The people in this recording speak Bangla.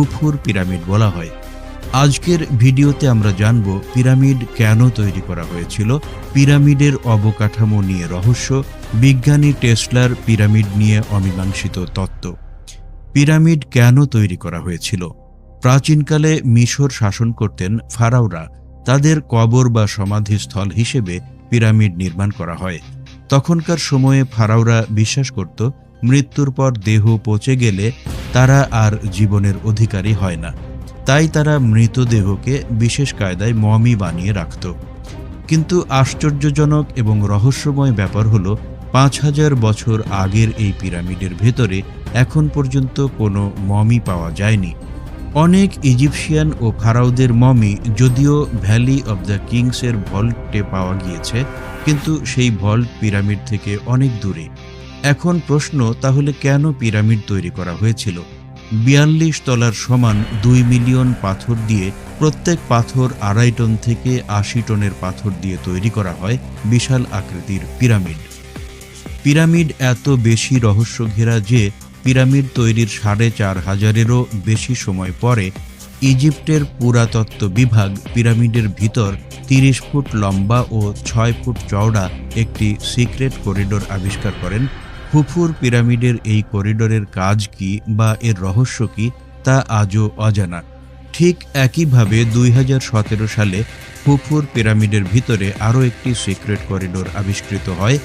খুফুর পিরামিড বলা হয়। আজকের ভিডিওতে আমরা জানব পিরামিড কেন তৈরি করা হয়েছিল, পিরামিডের অবকাঠামো নিয়ে রহস্য, বিজ্ঞানী টেসলার পিরামিড নিয়ে অমীমাংসিত তত্ত্ব। পিরামিড কেন তৈরি করা হয়েছিল? প্রাচীনকালে মিশর শাসন করতেন ফারাওরা। তাদের কবর বা সমাধিস্থল হিসেবে পিরামিড নির্মাণ করা হয়। তখনকার সময়ে ফারাওরা বিশ্বাস করত, মৃত্যুর পর দেহ পচে গেলে তারা আর জীবনের অধিকারী হয় না। তাই তারা মৃতদেহকে বিশেষ কায়দায় মমি বানিয়ে রাখত। কিন্তু আশ্চর্যজনক এবং রহস্যময় ব্যাপার হলো, পাঁচ হাজার বছর আগের এই পিরামিডের ভেতরে এখন পর্যন্ত কোনো মমি পাওয়া যায়নি। অনেক ইজিপশিয়ান ও ফারাওদের মমি যদিও ভ্যালি অব দ্য কিংসের ভল্টে পাওয়া গিয়েছে, কিন্তু সেই ভল্ট পিরামিড থেকে অনেক দূরে। এখন প্রশ্ন, তাহলে কেন পিরামিড তৈরি করা হয়েছিল? বিয়াল্লিশ তলার সমান দুই মিলিয়ন পাথর দিয়ে প্রত্যেক পাথর আড়াই টন থেকে আশি টনের পাথর দিয়ে তৈরি করা হয় বিশাল আকৃতির পিরামিড। পিরামিড এত বেশি রহস্য ঘেরা যে পিরামিড তৈরির সাড়ে চার হাজারেরও বেশি সময় পরে ইজিপ্টের পুরাতত্ত্ব বিভাগ পিরামিডের ভিতর তিরিশ ফুট লম্বা ও ছয় ফুট চওড়া একটি সিক্রেট করিডোর আবিষ্কার করেন হুফুর পিরামিডের এই করিডোরের কাজ কি বা এর রহস্য কি তা আজও অজানা। ঠিক একইভাবে দুই হাজার সতেরো সালে হুফুর পিরামিডের ভিতরে আরও একটি সিক্রেট করিডোর আবিষ্কৃত হয়